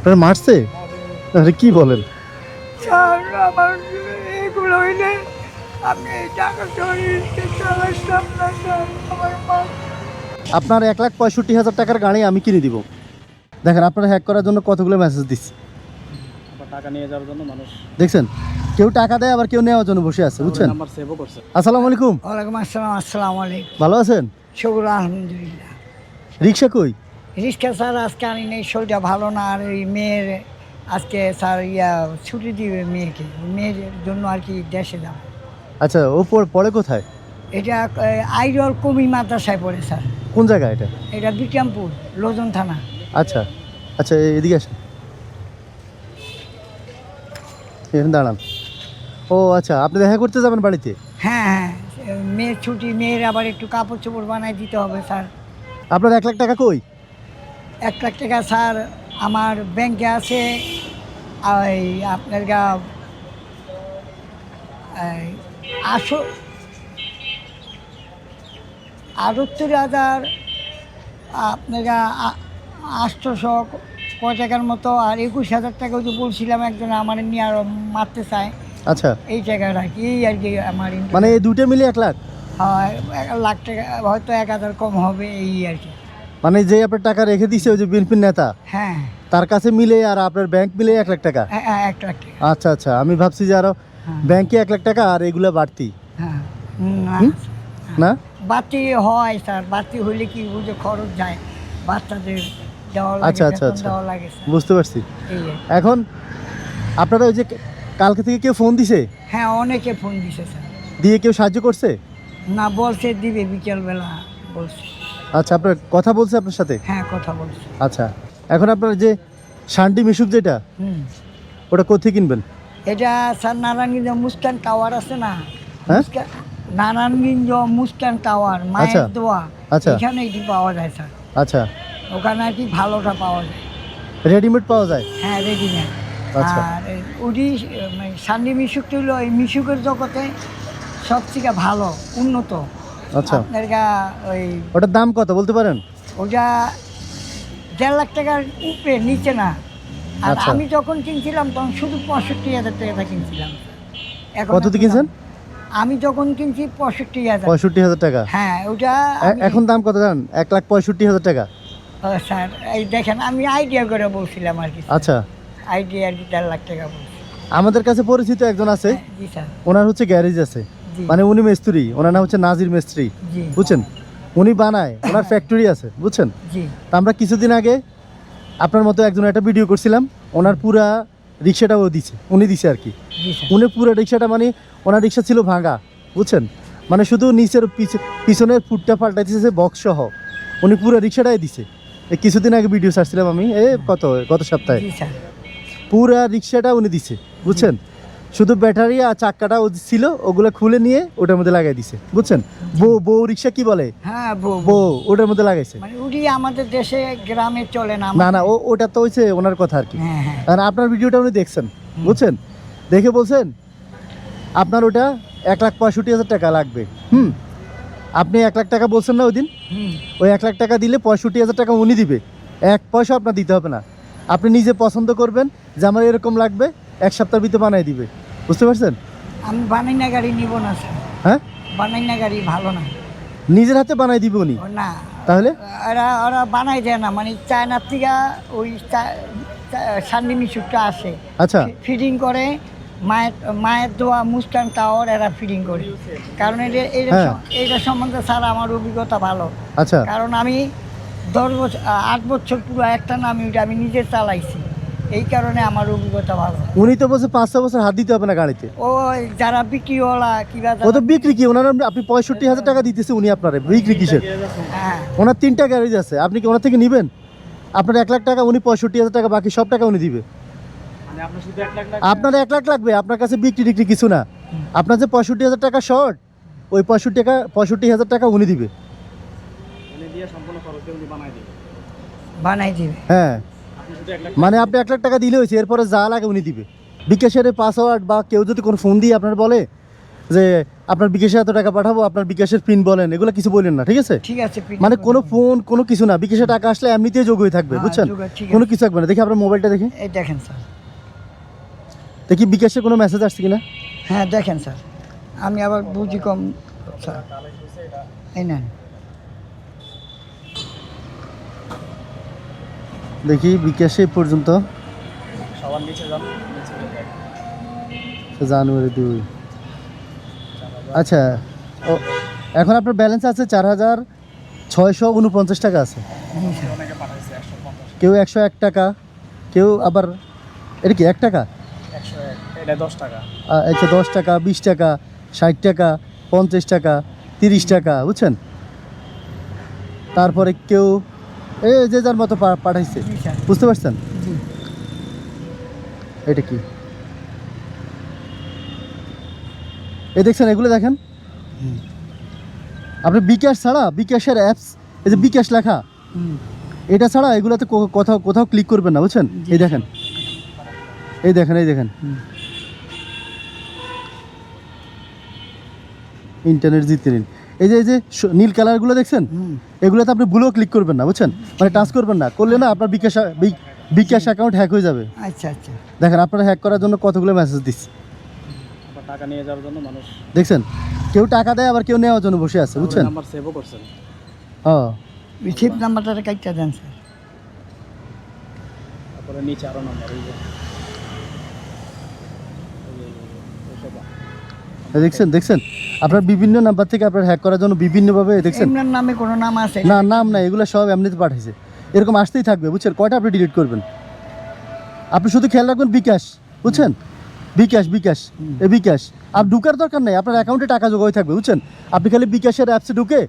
আপনার মারছে? আরে কি বলেন? স্যার আমার এগুলো হইলে আমি টাকা চল্লিশকে চালাইতাম না স্যার। আমার মা আপনার এক লাখ পঁয়ষট্টি হাজার টাকার গাড়ি আমি কিনে দিব। দেখেন আপনারা হ্যাক করার জন্য কতগুলো মেসেজ দিচ্ছি। টাকা নিয়ে যাওয়ার জন্য মানুষ দেখছেন? কেউ টাকা দেয় আবার কেউ নেওয়ার জন্য বসে আছে বুঝছেন? নাম্বার সেভও করছে। আসসালামু আলাইকুম। ওয়ালাইকুম আসসালাম আসসালামু আলাইকুম। ভালো আছেন? শুক্র আলহামদুলিল্লাহ। রিক্সা কই? রিক্সা স্যার আজকে আনি নেই শরীরটা ভালো না আর ওই মেয়ের আজকে স্যার ইয়া ছুটি দিবে মেয়েকে মেয়ের জন্য আর কি দেশে যাব। আচ্ছা ও পড়- পড়ে কোথায়? এটা আইডল কমি মাদ্রাসায় পড়ে স্যার। কোন জায়গা এটা? এটা বিক্রমপুর লোজন থানা। আচ্ছা আচ্ছা এদিকে আসেন। এখানে দাঁড়ান। ও আচ্ছা আপনি দেখা করতে যাবেন বাড়িতে? হ্যাঁ হ্যাঁ মেয়ের ছুটি মেয়ের আবার একটু কাপড় চোপড় বানাই দিতে হবে স্যার। আপনার এক লাখ টাকা কই? এক লাখ টাকা স্যার আমার ব্যাংকে আছে ওই আপনার গা আশো আটাত্তর হাজার আপনার গা আটশোশো কয় টাকার মতো আর একুশ হাজার টাকা ওই যে বলছিলাম একজন আমার নিয়ে আরও মারতে চায়। আচ্ছা। এই টাকাটা কি এই আর কি আমার মানে এই দুটো মিলে এক লাখ? হয়, এক লাখ টাকা হয়তো এক হাজার কম হবে এই আর কি। মানে যে আপনার টাকা রেখে দিছে ওই যে বিএনপির নেতা হ্যাঁ। তার কাছে মিলে আর আপনার ব্যাংক মিলে এক লাখ টাকা? লাখ আচ্ছা আচ্ছা আমি ভাবছি যে আরও। ব্যাংকে এক লাখ টাকা আর এগুলা বাড়তি। হ্যাঁ। না। বাড়তি হয় স্যার বাতি হইলে কি বুঝে খরচ যায়? বাচ্চাদের দেওয়া আচ্ছা, আচ্ছা, আচ্ছা। বুঝতে পারছি। এখন আপনারা ওই যে কালকে থেকে কেউ ফোন দিছে? হ্যাঁ অনেকে ফোন দিছে স্যার। দিয়ে কেউ সাহায্য করছে? না বলছে দিবে বিকেলবেলা বলছে। আচ্ছা আপনার কথা বলছে আপনার সাথে? হ্যাঁ কথা বলছে। আচ্ছা এখন আপনার যে শান্তি মিশুক যেটা হুম। ওটা কোথায় কিনবেন? এটা স্যার নারায়ণগঞ্জ মুস্কান টাওয়ার আছে না? হ্যাঁ? নারায়ণগঞ্জ মুস্কান টাওয়ার আচ্ছা। মায়ের দোয়া আচ্ছা। এখানে এটি পাওয়া যায় স্যার। আচ্ছা। ওখানে আর কি ভালোটা পাওয়া যায়। রেডিমেড পাওয়া যায়? হ্যাঁ রেডিমেড আচ্ছা। আর এই মানে সান্ডি মিশুকটি হলো এই মিশুকের জগতে সবথেকে ভালো উন্নত। আচ্ছা। আপনার গা ওই ওটার দাম কত বলতে পারেন? ওটা দেড় লাখ টাকার উপরে নিচে না। আর আচ্ছা। আমি যখন কিনছিলাম তখন শুধু পঁয়ষট্টি হাজার টাকা কিনছিলাম। এখন কত দিয়ে কিনছেন? আমি যখন কিনছি পঁয়ষট্টি হাজার। পঁয়ষট্টি হাজার টাকা। হ্যাঁ ওটা এ- আমি- এখন দাম কত জানেন? এক লাখ পঁয়ষট্টি হাজার টাকা। ও, স্যার এই দেখেন আমি আইডিয়া করে বলছিলাম আর কি আচ্ছা। আইডিয়া আর কি দেড় লাখ টাকা বলছি। আমাদের কাছে পরিচিত একজন আছে। হ্যাঁ, জি স্যার। ওনার হচ্ছে গ্যারেজ আছে। মানে উনি মিস্ত্রি ওনার নাম হচ্ছে নাজির মিস্ত্রি বুঝছেন? উনি বানায় ওনার ফ্যাক্টরি আছে বুঝছেন? তা আমরা কিছুদিন আগে আপনার মতো একজন একটা ভিডিও করছিলাম ওনার পুরা রিক্সাটাও দিছে উনি দিছে আর কি। উনি পুরো রিক্সাটা মানে ওনার রিক্সা ছিল ভাঙা বুঝছেন? মানে শুধু নিচের পিছ- পিছনের ফুটটা পাল্টাইতেছে বক্স সহ উনি পুরো রিক্সাটাই দিছে। এই কিছুদিন আগে ভিডিও ছাড়ছিলাম আমি এ কত গত সপ্তাহে। পুরা রিক্সাটা উনি দিছে বুঝছেন? শুধু ব্যাটারি আর চাক্কাটা ও ছিল ওগুলো খুলে নিয়ে ওটার মধ্যে লাগাই দিছে। বুঝছেন? বউ বউ রিক্সা কি বলে? হ্যাঁ বউ ওটার মধ্যে লাগাইছে। মানে আমাদের দেশে গ্রামে চলে না না না ও ওটা তো হয়েছে ওনার কথা আর কি। হ্যাঁ হ্যাঁ। আপনার ভিডিওটা উনি দেখছেন বুঝছেন? দেখে বলছেন আপনার ওটা এক লাখ পঁয়ষট্টি হাজার টাকা লাগবে। হুম? আপনি এক লাখ টাকা বলছেন না ওই দিন হুম। ওই এক লাখ টাকা দিলে পঁয়ষট্টি হাজার টাকা উনি দিবে। এক পয়সা আপনার দিতে হবে না। আপনি নিজে পছন্দ করবেন যে আমার এরকম লাগবে এক সপ্তাহের ভিতরে বানাই দিবে। বুঝতে পারছেন? আমি বানাইনা গাড়ি নিব না স্যার। হ্যাঁ? বানাইনা গাড়ি ভালো না। নিজের হাতে বানাই দিবে উনি? না। তাহলে? ওরা ওরা বানাই দেয় না। মানে চায়নার থেকে ওই সান্ডি মিশুকটা আসে। আচ্ছা। ফিডিং করে মায়ের মায়ের দোয়া মুস্কান টাওয়ার এরা ফিডিং করে। কারণ এটা এটা হ্যাঁ। সম্বন্ধে স্যার আমার অভিজ্ঞতা ভালো। আচ্ছা। কারণ আমি দশ বছর আট বছর পুরো একটা না আমি আমি নিজে চালাইছি। এই কারণে আমার অভিজ্ঞতা ভালো। উনি তো বলছে পাঁচ বছর হাত দিতে হবে না গাড়িতে। ও যারা বিক্রিওয়ালা কিবা ও তো বিক্রি কি? ওনার আপনি পঁয়ষট্টি হাজার টাকা দিতেছে উনি আপনার বিক্রি কিসের? হ্যাঁ। ওনার তিনটা গ্যারেজ আছে। আপনি কি ওনার থেকে নেবেন? আপনার এক লাখ টাকা উনি পঁয়ষট্টি হাজার টাকা বাকি সব টাকা উনি দিবে। মানে আপনার এক লাখ লাগবে? আপনার কাছে বিক্রি টিক্রি কিছু না। আপনার যে পঁয়ষট্টি হাজার টাকা শর্ট ওই পঁয়ষট্টি টাকা পঁয়ষট্টি হাজার টাকা উনি দিবে। দিবে। বানাই দিবে। হ্যাঁ। মানে আপনি এক লাখ টাকা দিলে হয়েছে এরপরে যা লাগে উনি দিবে। বিকাশের পাসওয়ার্ড বা কেউ যদি কোনো ফোন দিয়ে আপনার বলে যে আপনার বিকাশে এত টাকা পাঠাবো আপনার বিকাশের পিন বলেন এগুলো কিছু বলেন না ঠিক আছে? ঠিক আছে মানে কোনো ফোন কোনো কিছু না। বিকাশে টাকা আসলে এমনিতেই যোগ হয়ে থাকবে হ্যাঁ, বুঝছেন? কোনো কিছু থাকবে না। দেখি আপনার মোবাইলটা দেখি। এই দেখেন স্যার। দেখি বিকাশে কোনো মেসেজ আসছে কিনা। হ্যাঁ দেখেন স্যার। আমি আবার বুঝি কম স্যার। এই নেন। দেখি বিকাশে পর্যন্ত। জানুয়ারি দুই। আচ্ছা ও এখন আপনার ব্যালেন্স আছে চার হাজার ছয়শো উনপঞ্চাশ টাকা আছে। কেউ একশো এক টাকা কেউ আবার এটা কি এক টাকা? একশো দশ টাকা বিশ টাকা ষাট টাকা পঞ্চাশ টাকা তিরিশ টাকা বুঝছেন? তারপরে কেউ এই যে যার মতো পাঠাইছে। বুঝতে পারছেন? এটা কি? এই দেখছেন এগুলো দেখেন। আপনি বিকাশ ছাড়া বিকাশের অ্যাপস এই যে বিকাশ লেখা এটা ছাড়া এগুলোতে কোথাও কোথাও ক্লিক করবেন না বুঝছেন? এই দেখেন। এই দেখেন এই দেখেন। ইন্টারনেট জিতে নিন। এই যে এই যে স- নীল কালারগুলো দেখছেন এগুলোতে আপনি ভুলেও ক্লিক করবেন না বুঝছেন মানে টাচ করবেন না করলে না আপনার বিকাশ বি- বিকাশ অ্যাকাউন্ট হ্যাক হয়ে যাবে আচ্ছা আচ্ছা দেখেন আপনারা হ্যাক করার জন্য কতগুলো মেসেজ দিচ্ছে টাকা নিয়ে যাওয়ার জন্য মানুষ দেখছেন কেউ টাকা দেয় আবার কেউ নেওয়ার জন্য বসে আছে বুঝছেন নাম্বার সেভও করছেন হ্যাঁ রিসিপ্ট নাম্বারটা কাইটা দেন স্যার তারপরে নিচে আরও নাম্বার এই যে দেখছেন দেখছেন আপনার বিভিন্ন নাম্বার থেকে আপনার হ্যাক করার জন্য বিভিন্নভাবে দেখছেন? নামে কোনো নাম আছে? না নাম না এগুলো সব এমনিতে পাঠাইছে। এরকম আসতেই থাকবে বুঝছেন? কয়টা আপনি ডিলিট করবেন? আপনি শুধু খেয়াল রাখবেন বিকাশ বুঝছেন? বিকাশ বিকাশ এ বিকাশ। আর ঢুকার দরকার নেই আপনার অ্যাকাউন্টে টাকা যোগ হয়ে থাকবে বুঝছেন? আপনি খালি বিকাশের অ্যাপসে ঢুকে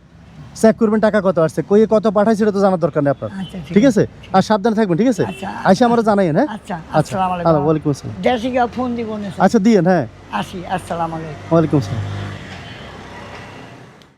চেক করবেন টাকা কত আসছে কই কত পাঠাইছে সেটা তো জানার দরকার নেই আপনার। আচ্ছা ঠিক আছে। আর সাবধানে থাকবেন ঠিক আছে? আচ্ছা, আইসা আমরা জানাইন হ্যাঁ? আচ্ছা আচ্ছা ওয়ালাইকুম আসসালাম। ফোন দিব আচ্ছা দিয়েন হ্যাঁ। আসি আসসালামু আলাইকুম। ওয়ালাইকুম আসসালাম।